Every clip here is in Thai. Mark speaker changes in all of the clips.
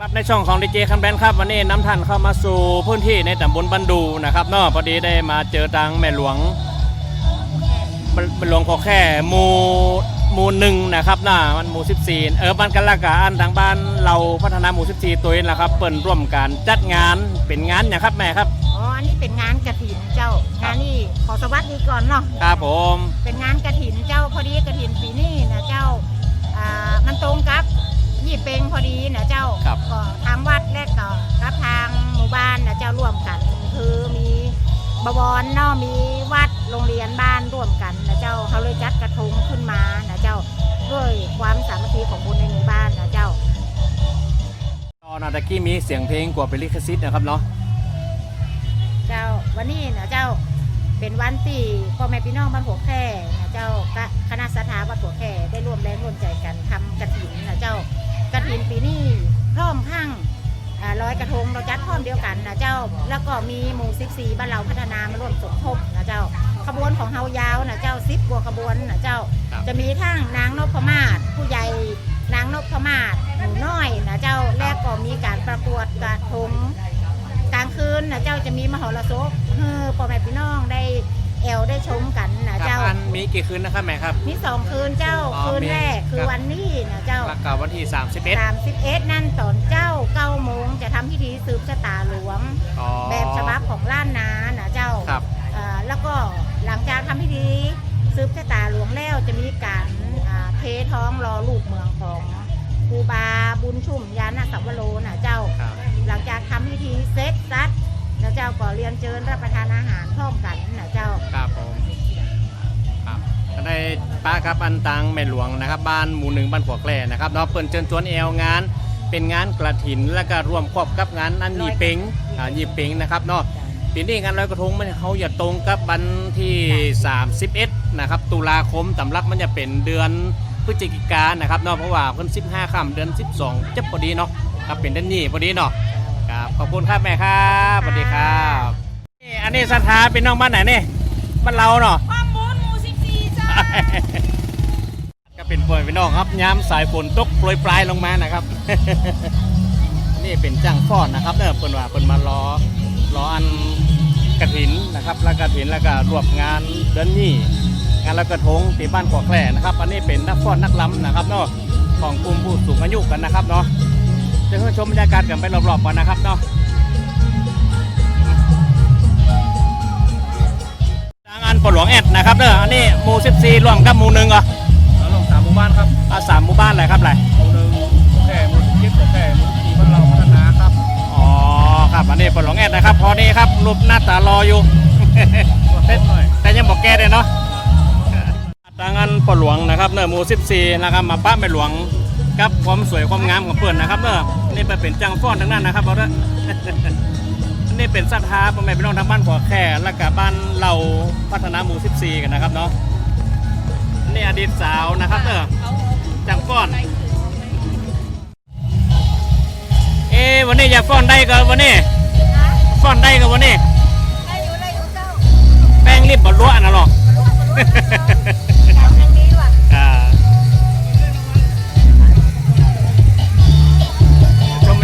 Speaker 1: ครับในช่องของดีเจคันแบนครับวันนี้น้ำท่านเข้ามาสู่พื้นที่ในตำบลบันดูนะครับเนาะพอดีได้มาเจอทางแม่หลวงแม่หลวงขอแค่หมู่หมู่หนึ่งนะครับน่ามันหมู่14 เออบ้านกันละกาอันทางบ้านเราพัฒนาหมู่14 ตัวเองนะครับเปิ่นร่วมการจัดงานเป็นงานอย่างครับแม่ครับ
Speaker 2: อ๋ออันนี้เป็นงานกระถินเจ้า
Speaker 1: ครับ
Speaker 2: งานนี้ขอสวัสดีก่อนเนาะ
Speaker 1: ครับผม
Speaker 2: เป็นงานกระถินเจ้าพอดีกระถินปีนี้นะเจ้าอ่ามันตรงกับ ยี่เป็งพอดีนะเจ้า
Speaker 1: ครับ
Speaker 2: ก็ทางวัดและก็กับทางหมู่บ้านนะเจ้าร่วมกัน คือมีบวรเนาะมีวัดโรงเรียนบ้านร่วมกันนะเจ้าเขาเลยจัดกระทงขึ้นมานะเจ้าด้วยความสามัคคีของคนในหมู่บ้านนะเจ้า
Speaker 1: ตอนตะกี้มีเสียงเพลงกว่าเป็นลิขสิทธิ์นะครับเนาะ
Speaker 2: เจ้าวันนี้นะเจ้าเป็นวันที่พ่อแม่พี่น้องบ้านหัวแค่นะเจ้าก็คณะสถาบันหัวแค่ได้ร่วมแรงร่วมใจกันทำกระถินนะเจ้า กระถินปีนี้พร้อมพังอ่าร้อยกระทงเราจัดพร้อมเดียวกันนะเจ้า แล้วก็มีหมู่สิบสี่บ้านเราพัฒนามาร่วมสมทบนะเจ้า ขบวนของเฮายาวนะเจ้าสิบกว่าขบวนนะเจ้า
Speaker 1: ครับ
Speaker 2: จะมีทั้งนางนพมาศผู้ใหญ่นางนพมาศหนูน้อยนะเจ้าและก็มีการประกวดกระทงกลางคืนนะเจ้าจะมีมหรสพเฮ้อพ่อแม่พี่น้องได้ แอวได้ชมกันนะ
Speaker 1: ครั
Speaker 2: เจ้า
Speaker 1: บอันมีกี่คืนนะครับแม่ครับ
Speaker 2: มีสองคืนเจ้า
Speaker 1: อ๋อ
Speaker 2: คืน
Speaker 1: มี
Speaker 2: แรกคือ
Speaker 1: ครับ
Speaker 2: วันนี้นะเจ้า
Speaker 1: แล้วก็วันที่ 31
Speaker 2: สามสิบเอ็ดนั่นตอนเจ้าเก้าโมงจะทำพิธีสืบชะตาหลวง
Speaker 1: อ๋อ
Speaker 2: แบบฉบับของล้านนานะเจ้า
Speaker 1: ครับ
Speaker 2: อ่าแล้วก็หลังจากทำพิธีสืบชะตาหลวงแล้วจะมีการอ่าเทท้องรอลูกเมืองของครูบาบุญชุ่มยานะสัมวโรนะเจ้า
Speaker 1: ครับ
Speaker 2: หลังจากทำพิธีเสร็จสัดนะ เจ้าก็เรียนเชิญรับประทานอาหารพร้อมกันนะเจ้า
Speaker 1: ครับผมครับก็ได้ป้าครับอันตังแม่หลวงนะครับ บ้านหมู่หนึ่งบ้านผัวแกล้นะครับเนาะเปิ่นเชิญชวนเอวงาน เป็นงานกระถินแล้วก็รวมครอบกับงานอันยีเปงอ่ายีเปงนะครับเนาะปีนี้งานลอยกระทงมันเขาอย่าตรงกับวันที่ 31นะครับตุลาคมสำหรับมันจะเป็นเดือนพฤศจิกายนนะครับเนาะเพราะว่าเพิ่น15ค่ำเดือน 12จะพอดีเนาะครับเป็นเดือนนี้พอดีเนาะ ขอบคุณครับแม่ครับสวัสดีครับนี่อันนี้สถาเป็นน้องบ้านไหนนี่บ้านเราเนาะ
Speaker 2: ความบุญหมู่สิบสี่จ้า
Speaker 1: ก็เป็นฝนพี่น้องครับย้ำสายฝนตกโปรยปลายลงมานะครับ นี่เป็นจ้างฟอดนะครับเด้อเปิ่นว่าเปิ่นมารอรออันกระถินนะครับ แล้วกระถินแล้วก็รวบงานเดือนนี้งานแล้วกระทงที่บ้านขวแคร่นะครับ อันนี้เป็นนักฟ้อนนักล้ำนะครับเนาะของกลุ่มผู้สูงอายุกันนะครับเนาะ จะให้ชมบรรยากาศกันไปรอบๆกันนะครับเนาะทางอันปลดหลวงแอดนะครับเด้ออันนี้หมู่14รวมกับหมู่หนึ่งเหรอ
Speaker 3: แล้วลงสามหมู่บ้านครับ
Speaker 1: อาสามหมู่บ้านอะไรครับอะไร
Speaker 3: หมู่หนึ่งแค่หมู่ยี่สิบแค่หมู่สี่บ้านเราพัฒนาครับ
Speaker 1: อ๋อครับอันนี้ปลดหลวงแอดนะครับพอนี้ครับรูปหน้าตารออยู่
Speaker 3: ตัวเต้นหน่อย
Speaker 1: แต่ยังบอกแก้เลยเนาะทางอันปลดหลวงนะครับเนื้อหมู14นะครับมาป้าแม่หลวง กับความสวยความงามของเพื่อนนะครับเนอะนี่ไปเป็นจังฟ้อนทั้งนั้นนะครับเอาเถอะอันนี้เป็นศรัทธาพ่อแม่พี่น้องทางบ้านขวแค่และกับบ้านเราพัฒนาหมู่ 14 กันนะครับเนาะนี่อดีตสาวนะครับเนอะจังฟ้อนเอ๊ะวันนี้อยากฟ้อนได้ก็วันนี้ฟ้อนได้ก็วันนี้
Speaker 2: ได้อยู่ได้อยู่เจ้า
Speaker 1: แป้งรีบบดล้วนนะหรอ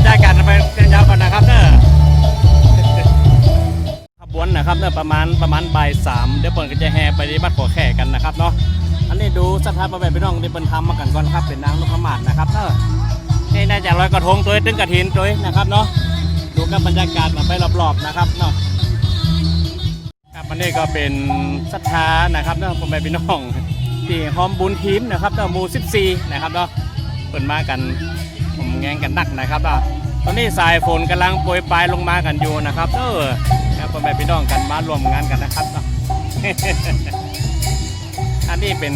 Speaker 1: รรยากาศไปกันยาวก่อนนะครับเนอะขบวนนะครับเนอะประมาณประมาณบ่ายสามเดี๋ยวเปิดก็จะแห่ไปที่บ้านขอแข่กันนะครับเนาะอันนี้ดูสถานประเวทพี่น้องที่เป็นทำมากันก่อนครับเป็นนางนพมาศนะครับเนอะนี่น่าจะลอยกระทงตัวตึ้งกระถินตัวนะครับเนาะดูกับบรรยากาศกันไปรอบๆนะครับเนาะครับอันนี้ก็เป็นศรัทธานะครับเนาะพ่อแม่พี่น้องที่หอมบุญทีมนะครับเนาะหมู่14นะครับเนาะเปิดมากัน แงงกันนักนะครับเนาะตอนนี้สายฝนกำลังโปรยปลายลงมากันอยู่นะครับเออครับพ่อแม่พี่น้องกันมารวมงานกันนะครับเนาะอันนี้เป็น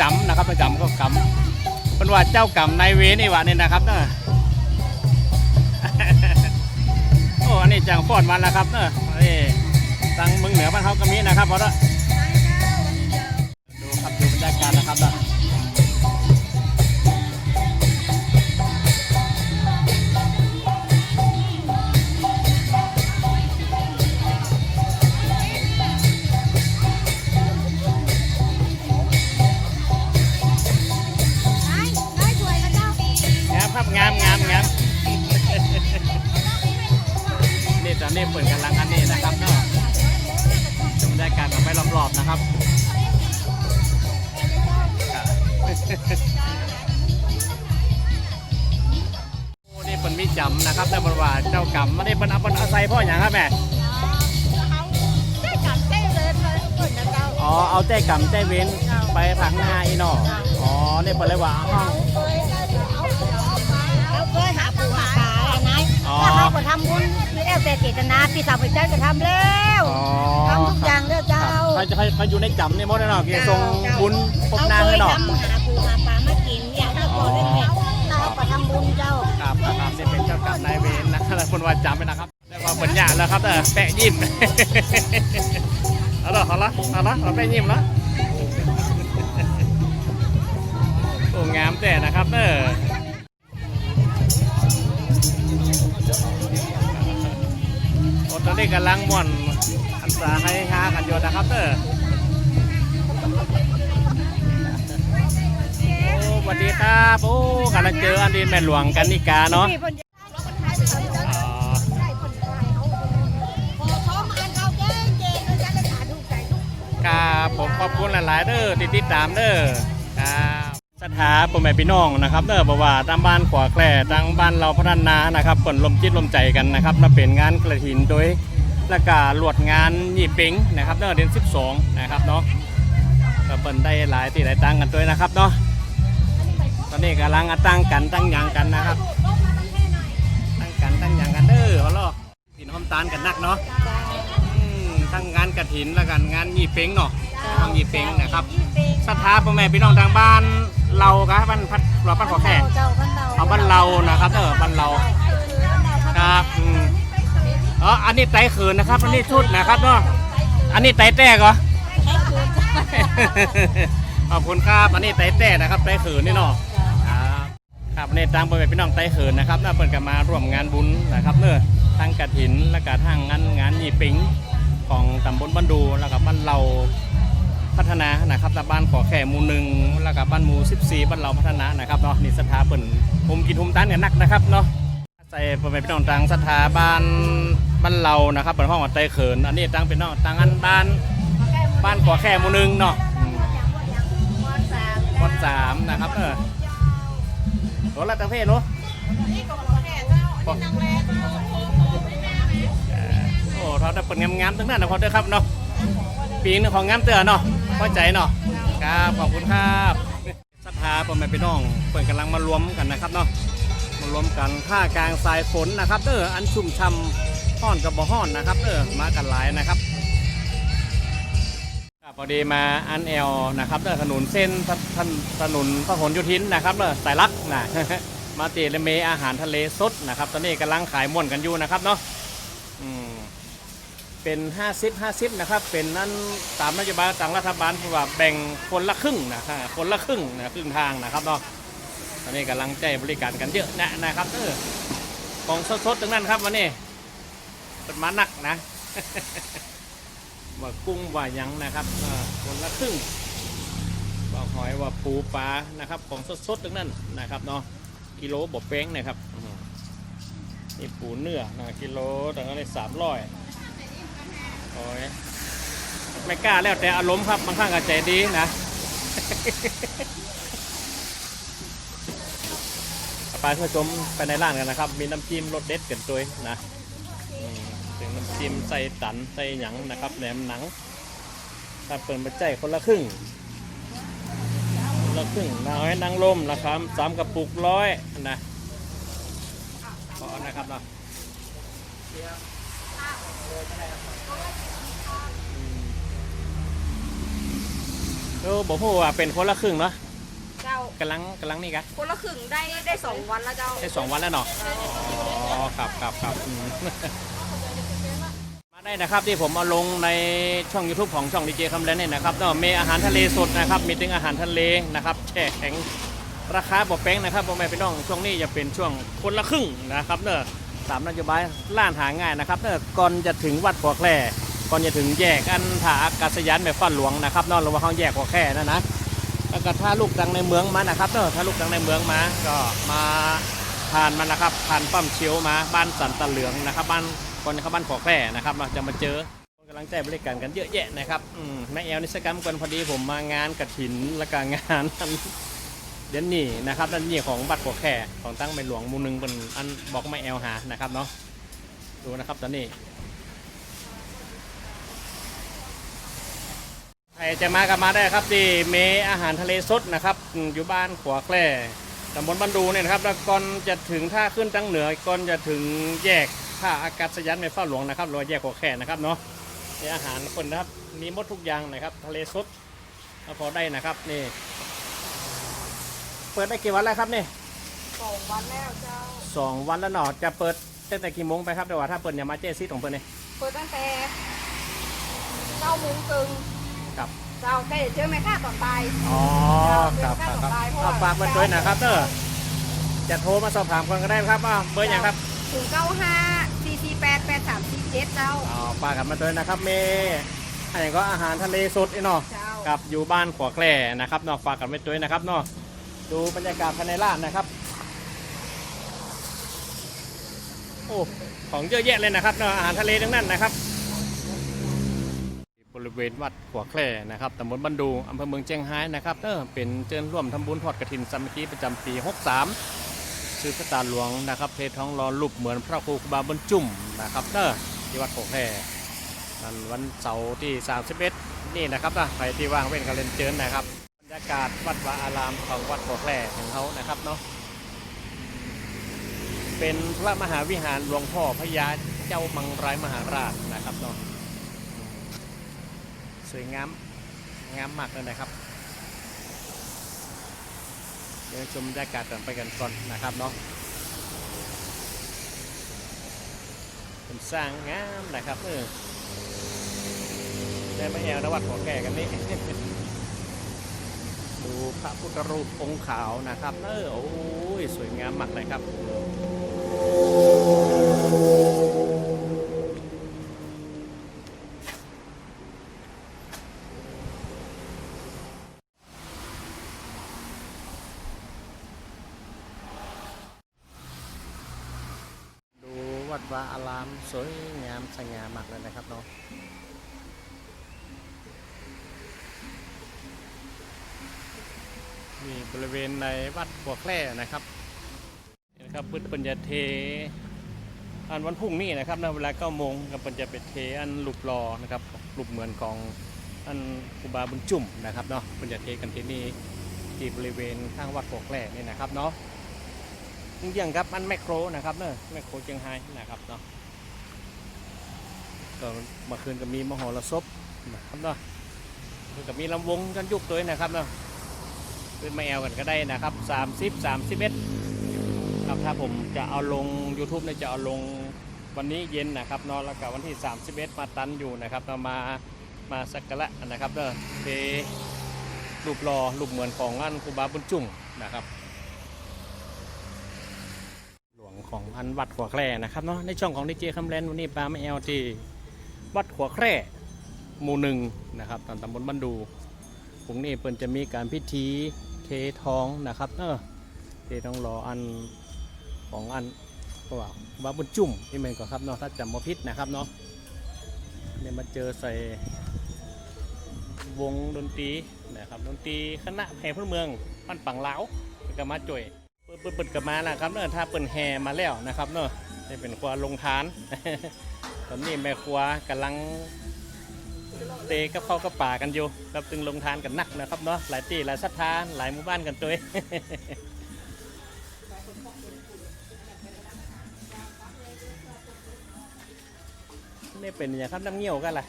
Speaker 1: จำนะครับจำก็กำเป็นว่าเจ้ากรรมนายเวรนี่หว่านี่นะครับเนาะโอ้อันนี้จังฟอดมันแล้วครับเนาะนี่ทางเมืองเหนือบ้านเขาก็มีนะครับเพราะว่าดูครับดูบรรยากาศนะครับ งามครับงามงามงามนี้เปิดกำลังอันนี้นะครับเนาะชมบรรยากาศแบบไปรอบๆนะครับโอ้นี่เป็นมีจำนะครับแต่บรว่าเจ้ากรรมไม่ได้เป็นเอาเป็นอาศัยพ่ออย่างครับแม่
Speaker 2: ได้กลับได้เลยเลยคนนะเจ้า
Speaker 1: อ๋อเอาใจกรรมใจเว้นไปผังหน้าอีหนออ๋อนี่เป็นเลยว่าห้องา
Speaker 2: เขาก็ทำบุญไม่เอาแต่เจตนาพี่สาวพี่เจ้าก็ทำแล้ว
Speaker 1: อ๋อ
Speaker 2: ทำทุกอย่างแล้วเจ้า
Speaker 1: เขาจะเขาอยู่ในจำนี่หมดเลยเนาะเกี่ยทรงบุญพบนาง
Speaker 2: เค
Speaker 1: เลยยเนาะ
Speaker 2: ทำหาปูหาปลามากินเนี่ยถ้าพอเล่นเนี่ยถ้าเขาก็ทำบุญเจ้า
Speaker 1: ครับครับครับนี่เป็นเจ้ากรรมนายเวรนะแล้วคนว่าจำไปนะครับแล้วก็ปัญญาแล้วครับเออแปะยิ้มเอาละเอาละเอาละเราแปะยิ้มละโอ้งามแต่นะครับเออ โอ้ตอนนี้กำลังม่วนอันสาให้ฮากันอยู่นะครับเออโอ้สวัสดีครับโอ้กำลังเจออันดีแม่หลวงกันนิกาเนาะอ๋อ
Speaker 2: ได้คนขายเขาพองอ่านเขาเจ๊เจ๊แล้วจะได้ขาดูใจทุก
Speaker 1: ครับผมขอบคุณหลาย ๆ เด้อที่ติดตามเด้อครับ สถาพ่อแม่พี่น้องนะครับเด้อบอกว่าตามบ้านขวาแคร่ทางบ้านเราพัฒนานะครับผลลมจิตลมใจกันนะครับมาเป็นงานกระถินโดยและกาลวดงานยี่ปิงนะครับเด้อเดือน12 นะครับเนาะก็เปินได้หลายที่หลายตังกันด้วยนะครับเนาะตอนนี้กำลังตั้งกันตั้งหยังกันนะครับ ตั้งกันตั้งหยังกันเด้อเขาลอกกินหอมตาลกันนักเนาะอืมทั้งงานกระถินแล้วกันงานยี่เป้งเนาะทางยี่เป้งนะครับ สถาพ่อแม่พี่น้องทางบ้านเราครับบ้านพัดเราบ้านขอแขก
Speaker 2: เจ้าบ้านเรา
Speaker 1: เอาบ้านเรานะครับเออบ้านเราครับอืมอ๋ออันนี้ไตเขินนะครับ อันนี้ชุดนะครับเนาะอันนี้ไตแต้ก็ขอบคุณครับอันนี้ไตแต้นะครับไตเขินนี่เนาะครับครับในทางพ่อแม่พี่น้องไตเขินนะครับน่าเปิดกันมาร่วมงานบุญนะครับเนอะทางกระถินและก็ทางงานงานยี่ปิงของตำบลบ้านดูแล้วก็บ้านเรา พัฒนานะครับและบ้านขอแข่หมู่หนึ่งแล้วก็บ้านหมู่14 บ้านเราพัฒนานะครับเนาะนี่สถาเปิ่นภูมิกินภูมิต้านกันนักนะครับเนาะใส่พ่อแม่พี่น้องตังสถาบ้านบ้านเรานะครับเป็นห้องหัวใจเขินอันนี้ตังเป็นน้องตังอันบ้านบ้านขอแข่หมู่หนึ่งเนาะมวัดสามนะครับเออตัวละตังเพศเนาะเอ่อโอ้เราได้เปิดงามๆตั้งนั้นนะพอเด้อครับเนาะปีนึงของงามเตือเนาะ เข้าใจเนาะครับขอบคุณครับสภาพ่อแม่พี่น้องเปิดกำลังมารวมกันนะครับเนาะมารวมกันท่ากลางสายฝนนะครับเอออันชุ่มช่ำห้อนกับบ่ห้อนนะครับเออมากันหลายนะครับพอดีมาอันแอลนะครับเออถนนเส้นถถนถนนพหลโยธินนะครับเออสายลักนะมาเตีเลเมอาหารทะเลสดนะครับ ตอนนี้กำลังขายม่วนกันอยู่นะครับเนาะอืม เป็น 50 50นะครับเป็นนั่นตามนโยบายต่างรัฐบาลที่ว่าแบ่งคนละครึ่งนะครับคนละครึ่งนะครึ่งทางนะครับเนาะตอนนี้กำลังใจบริการกันเยอะนะนะครับเออของสดๆทั้งนั้นครับวันนี้เป็นมาหนักนะว่ากุ้งว่ายังนะครับคนละครึ่งว่าหอยว่าปูปลานะครับ ของสดๆทั้งนั้นนะครับเนาะกิโลบอบแป้งนะครับนี่ปูเนื้อนะกิโลต่างกันเลยสามร้อย โอ้ยไม่กล้าแล้วแต่อารมณ์ครับบางครั้งก็ใจดีนะไปเพื่อชมไปในร้านกันนะครับ มีน้ำจิ้มรสเด็ดเกันตัวนะถึงน้ำจิ้มใส่ตันใส่หยังนะครับแหนมหนังถ้าเปิดมาใจคนละครึ่งคนละครึ่งนาให้นางลมราคาสามกระปุกร้อยนะขอนะครับเนาะ เออบอกพูดว่าเป็นคนละครึ่งเนาะ
Speaker 4: เจ้ากำ
Speaker 1: ลังกำลังนี่กะ
Speaker 4: คนละครึ่งได้ได้สองวันแล้วเจ้า
Speaker 1: ได้สองวันแล้วเนาะอ๋อครับครับครับอืม มาได้นะครับที่ผมเอาลงในช่อง YouTube ของช่องดีเจคำแลนเนี่ยนะครับเนาะมีอาหารทะเลสดนะครับ มีถึงอาหารทะเลนะครับแช่แข็งราคาบ่แป้งนะครับพ่อแม่พี่น้องช่วงนี้จะเป็นช่วงคนละครึ่งนะครับเนอะ ตามนโยบายล้านหาง่ายนะครับเนอก่อนจะถึงวัดหัวแคร่ก่อนจะถึงแยกอันถาอากาศยานแบบฟ้าหลวงนะครับนอะระหว่างเขาแยกหัวแคร่นะนะแล้วก็ถ้าลูกดังในเมืองมานะครับเนอะถ้าลูกดังในเมืองมาก็มาผ่านมันนะครับผ่านป้อมเชียวมาบ้านสันตะเหลืองนะครับ บ้านคนเข้าบ้านขอแคร่นะครับเราจะมาเจอคนกำลังใจบริการกันเยอะแยะนะครับแม่แอลนิสกรรมกันพอดีผมมางานกระถินและก็งานอัน เดี๋ยวนี้นะครับนั่นนี่ของบัตรขอแค่ของตั้งในหลวงมูหนึงเป็นอันบอกแม่แอลหานะครับเนาะดูนะครับตอนนี้ใครจะมาก็มาได้ครับที่เมอาหารทะเลสดนะครับอยู่บ้านขวแคร่ตำบลบันดูเนี่ยนะครับแล้วก่อนจะถึงท่าขึ้นตั้งเหนือก่อนจะถึงแยกท่าอากาศยานแม่ฟ้าหลวงนะครับหรือแยกหัวแข่นะครับเนาะอาหารคนนะครับมีหมดทุกอย่างนะครับ ทะเลสดพอได้นะครับนี่ เปิดได้กี่วันแล้วครับนี่
Speaker 4: สองวันแล้วเจ้า
Speaker 1: สองวันแล้วเนาะจะเปิดตั้งแต่กี่โมงไปครับเดี๋ยวว่าถ้าเปิดอย่ามาเจซิตของเปิดนี่
Speaker 4: เปิดตั้งแต่เก้าโมงครึ่ง
Speaker 1: ครับ
Speaker 4: เจ้าแต่เจอไหมค่าตอนบ่าย
Speaker 1: อ๋อครับครับครับเอาฝากเบอร์ด้วยนะครับเด้อจะโทรมาสอบถามคนก็ได้ครับอ่าเบอร์อย่างครับ
Speaker 4: ถึงเก้าห้าสี่สี่แปดแปดสามสี่เจ็ดเจ้า
Speaker 1: อ๋อฝากกันมาด้วยนะครับเมย์อันนี้ก็อาหารทะเลสดนี่เนาะ
Speaker 4: เจ้า
Speaker 1: กับอยู่บ้านขวแคร่นะครับเนาะฝากกันไว้ด้วยนะครับเนาะ ดูบรรยากาศภายในร้านนะครับ โอ้ของเยอะแยะเลยนะครับอาหารทะเลทั้งนั้นนะครับ บริเวณวัดขวแคร่นะครับตำบลบันดูอำเภอเมืองเชียงรายนะครับเออเป็นเจิญร่วมทำบุญทอดกระถินสามัคคีประจำปี 63ซื้อพระตาหลวงนะครับเทท้องรอรูปเหมือนพระครูบาบนจุ่มนะครับเออที่วัดขวแคร่วันวันเสาร์ที่ 31 นี่นะครับนะใครที่ว่างเว้นก็เล่นเจิญนะครับ รรยากาศวัดวาอารามของวัดโพแคร่ของเขานะครับเนาะเป็นพระมหาวิหารหลวงพ่อพญาเจ้ามังรายมหาราชนะครับเนาะสวยงามงามมากเลยนะครับเดี๋ยวชมบรรยากาศกันไปกันก่อนนะครับเนาะเป็นสร้างงามนะครับเออได้มาแอวนวัดหัวแก่กันนี่ ดูพระพุทธรูปองค์ขาวนะครับเออโอ้ยสวยงามมากเลยครับ ดูวัดวาอารามสวยงามสง่ามากเลยนะครับเนาะ นี่บริเวณในวัดหัวแคร่นะครับนี่นะครับพุทธปัญญาเทอันวันพรุ่งนี้นะครับในเวลา9โมงกับปัญญาไปเทอันหลูกรอนะครับหลูกเหมือนของอันครูบาบุญจุ่มนะครับเนาะปัญญาเทกันที่นี่ที่บริเวณข้างวัดหัวแคร่นี่นะครับเนาะเยี่ยงครับอันแมคโครนะครับเนอะแมคโครเชียงไฮ้นะครับเนาะก็เมื่อคืนก็มีมหรสพนะครับเนาะก็มีลำวงกันยุกตัวนะครับเนาะ ขึ้นมาแอลกันก็ได้นะครับ30 31ครับถ้าผมจะเอาลง YouTube เนี่ยจะเอาลงวันนี้เย็นนะครับนอะแล้วก็วันที่ 31 มาตันอยู่นะครับเรามามาสักการะนะครับเด้อเทรูปรอรูปเหมือนของอันครูบาบุญจุ่งนะครับ หลวงของอันวัดขัวแคร่นะครับเนาะในช่องของดีเจคำแลนวันนี้ปลาไม่แอลที่วัดขัวแคร่หมู่หนึ่งนะครับตำบลบันดูพรุ่งนี้เปิ่นจะมีการพิธี เททองนะครับเออเททองรออันของอันว่าบาบุญจุ่มที่เมนก่อนครับเนาะถ้าจำมาพิษนะครับเนาะเนี่ยมาเจอใส่วงดนตรีนะครับดนตรีคณะแห่พื้นเมืองบ้านปังเหลาวแล้วก็มาจ่วยเปิดเปิดเปิดกับมานะครับเนาะถ้าเปิ่นแห่มาแล้วนะครับเนาะนี่เป็นครัวลงทาน ตอนนี้แม่ครัวกำลัง เตะกับเข้ากับป่ากันอยู่ครับตึงลงทานกันนักนะครับเนาะหลายที่หลายศรัทธาหลายหมู่บ้านกันตัวนี่เป็นอย่างครับน้ำเงี้ยวกันล่ะ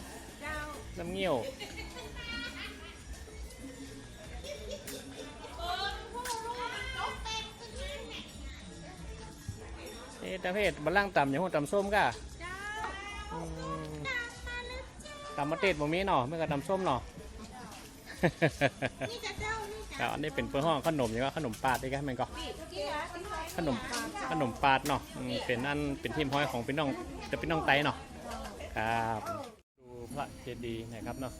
Speaker 1: น้ำเงี้ยวเอ๊ะประเภทบะล่างต่ำอย่างหัวต่ำส้มก้า ตำมะเต็ดบ่มีเนาะไม่ก็ตำส้มเนาะ
Speaker 4: นี่จะเจ้านี่
Speaker 1: ครับอันนี้เป็นเพื่อห้องขนมอย่างว่าขนมปาดได้กันมันก็ขนมขนมปาดเนาะอืมเป็นอันเป็นทีมห้อยของพี่น้องจะเป็นน้องไตเนาะครับดูพระเจดีย์นะครับเนาะ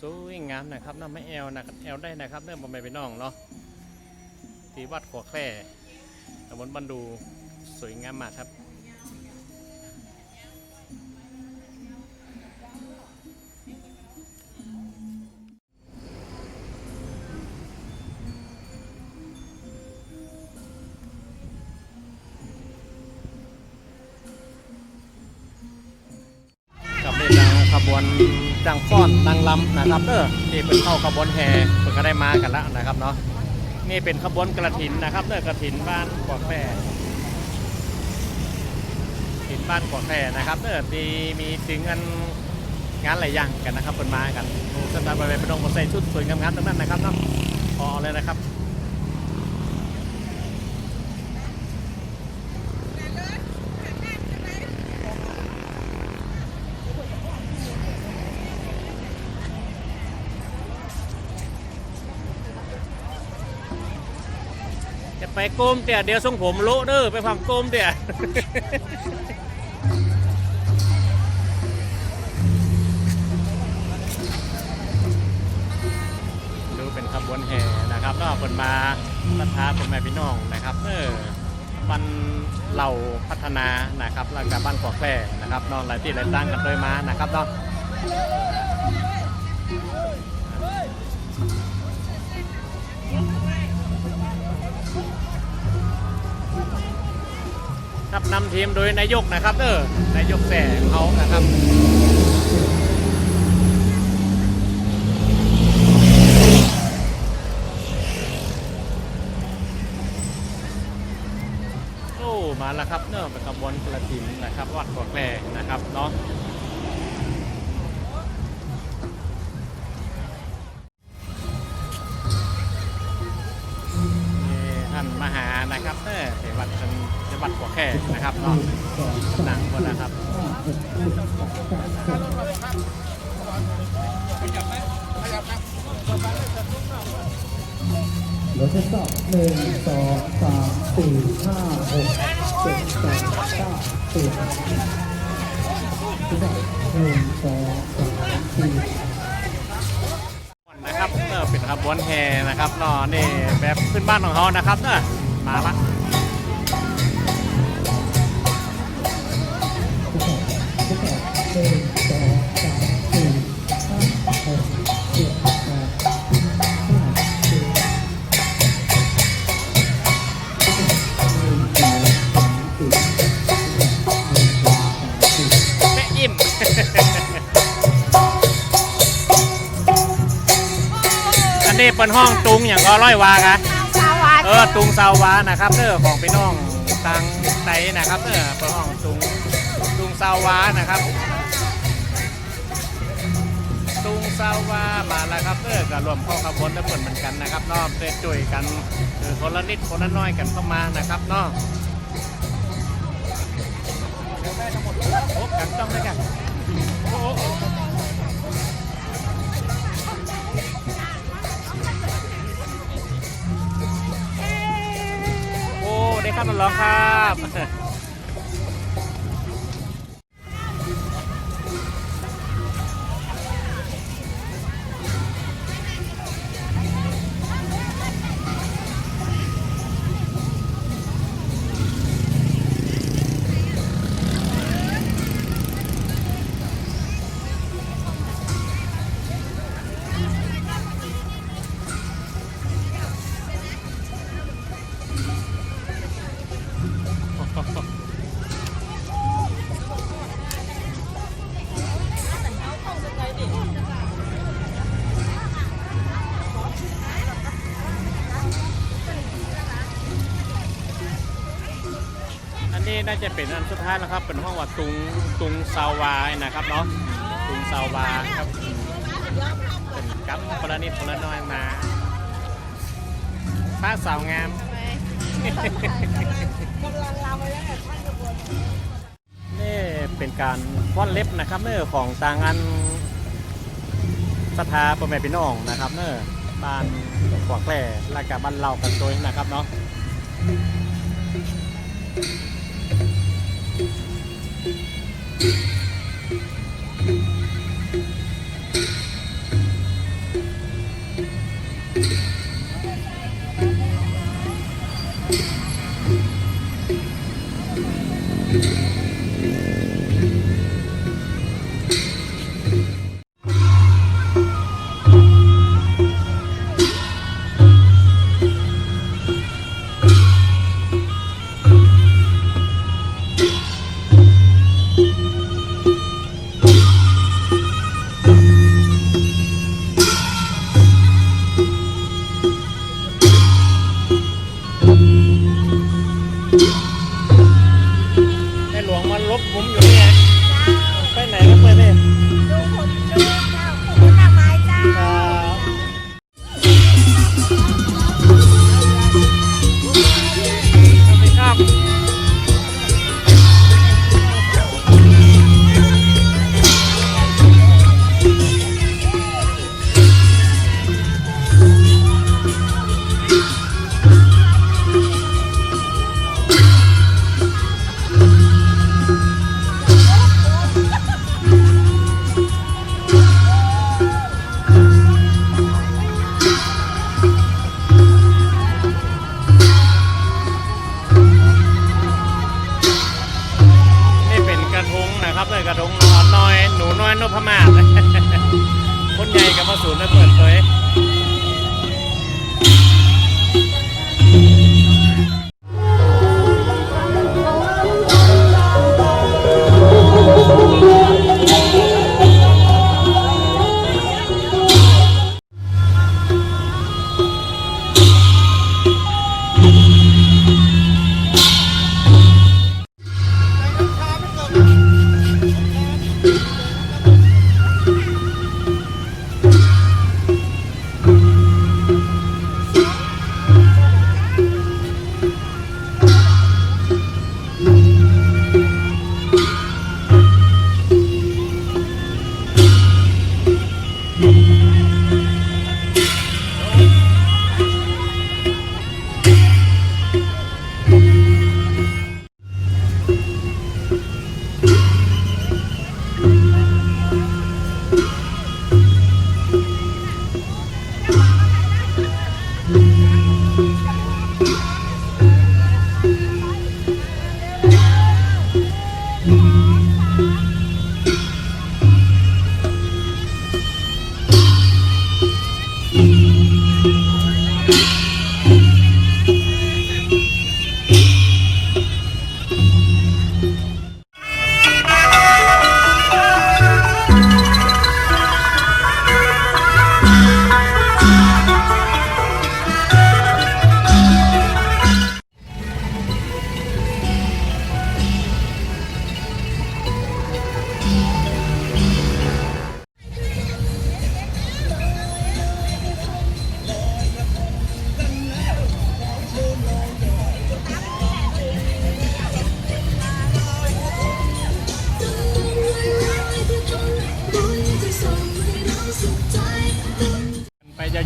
Speaker 1: สวยงามนะครับนาะไม่แอลนะครับแอลได้นะครับเนื่องบ่แม่พี่น้องเนาะที่วัดขัวแคร่ตำบลบันดูสวยงามมากครับ ลำนะครับเออนี่เป็นเข้าขบวนแห่เพิ่นก็ได้มากันแล้วนะครับเนาะนี่เป็นขบวนกระถินนะครับเด้อกระถินบ้านกวาดแพร่ถินบ้านกวาดแฝดนะครับเด้อมีมีถึงอันงานหลายอย่างกันนะครับเพิ่นมากันโอ้สถานบริเวณเป็นองค์ใส่ชุดสวยงามๆทั้งนั้นนะครับเนาะพอเลยนะครับ ไปโกมเตี่ยเดี๋ยวทรงผมโละเด้อไปฟังโกมเตี่ยดูเป็นขบวนแห่นะครับแล้วคนมารัทาคนแม่พี่น้องนะครับเออบันเหล่าพัฒนานะครับแล้วกับบ้านกอกแพร่นะครับนอนหลายที่หลายตั้งกันโดยมานะครับเนาะ ครับนำทีมโดยนายกนะครับ เออนายกแสงเขานะครับโอ้มาแล้วครับเนอะเป็นกระบวนกระถินนะครับวัดกอกแร่นะครับ
Speaker 5: เนาะ
Speaker 1: เขานะครับเนอะมาละ
Speaker 5: สองสามสี่ห้าหกเจ็ดแปดเก้าสิบแป๊กอิ่มอั
Speaker 1: นนี้เป็นห้องตุงอย่างก็ร้อยวากะ เออตุงซาวานะครับเออของพี่น้องทางไตนะครับเออเป็นห้องตุงตุงซาวานะครับ ตุงซาวามาแล้วครับเออก็รวมเข้าขบวนและเหมือนเหมือนกันนะครับเนองเตะจุ่ยกันคือคนละนิดคนละน้อยกันเข้ามานะครับเนาะ ครับน้องๆครับ นนี้น่าจะเป็นอันสุดท้ายแล้วครับ เป็นห้องว่าตุงตุงซาวานะครับเนาะตุงซาวาครับเป็นกับคนละนิดคนละน้อยมาผ้าสาวงามนี่เป็นการฟ้อนเล็บนะครับเนื้อของต่างอันสถาประแม่พี่น้องนะครับ เนื้อบ้านขวากแกล้และกับบ้านเรากันโดยนะครับเนาะใน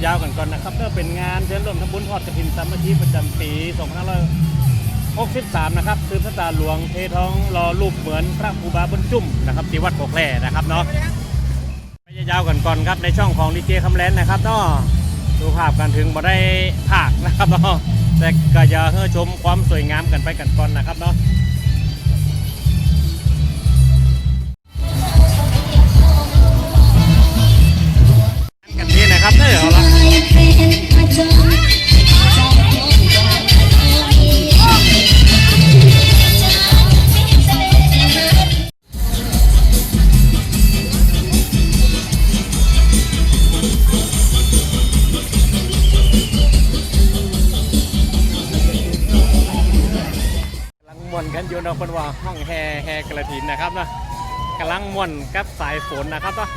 Speaker 1: ยาวๆกันก่อนนะครับก็เป็นงานเชิญร่วมทำบุญทอดกระถินสามัคคีประจำปี2563 นะครับสืบชะตาหลวงเททองรอรูปเหมือนพระครูบาบุญจุ่มนะครับที่วัดโคกแร่นะครับเนาะไปยาวๆกันก่อนครับในช่องของดีเจคำแลนนะครับเนาะดูภาพกันถึงบ่ได้ภาคนะครับเนาะแต่ก็อย่าเฮ้อชมความสวยงามกันไปกันก่อนนะครับเนาะ อยู่เนาะเป็นว่าห้องแฮแฮกระถินนะครับนะกำลังม่วนกับสายฝนนะครับเนะ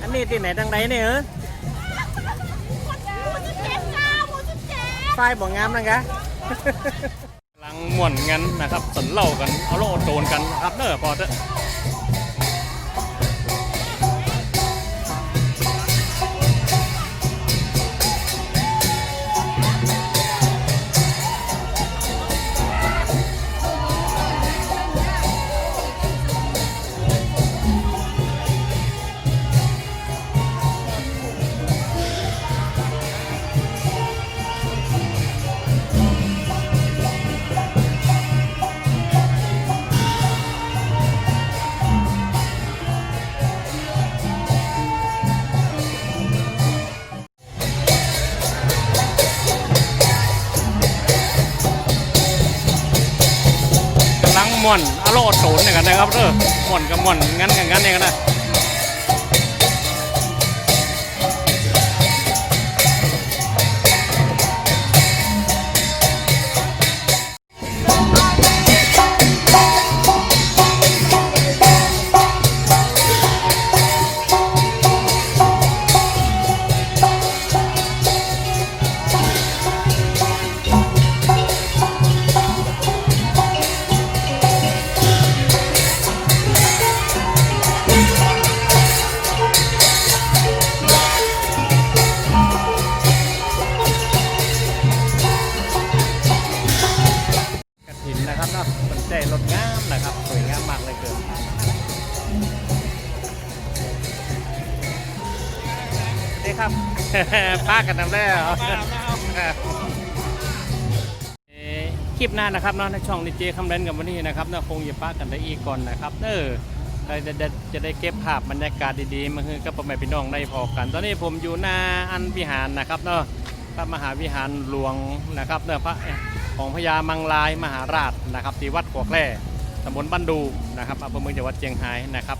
Speaker 1: อันนี้ที่ไหนทางไหนเนี่ยเออไฟบ่งามนะกะกำลังม่วนกันนะครับสนเล่ากันเอาโลโดนกันนะครับเนอะพอเถอะ ม่อนอโลโดนเนี่ยกันนะครับเออม่อนกับม่อนงั้นกันงั้นกันนะ ป้ากันนำแล้วเอ่อคลิปหน้านะครับเนาะในช่องดีเจคำเล่นกับวันนี้นะครับเนาะคงอย่าป้ากันได้อีกก่อนนะครับเออเราจะจะจะได้เก็บภาพบรรยากาศดีๆมาคือกับพ่อแม่พี่น้องได้พอกัน ตอนนี้ผมอยู่หน้าอันวิหารนะครับเนาะพระมหาวิหารหลวงนะครับเนาะพระของพญามังลายมหาราชนะครับที่วัดกัวแร่ตำบลบ้านดูนะครับอำเภอเมืองจังหวัดเชียงรายนะครับ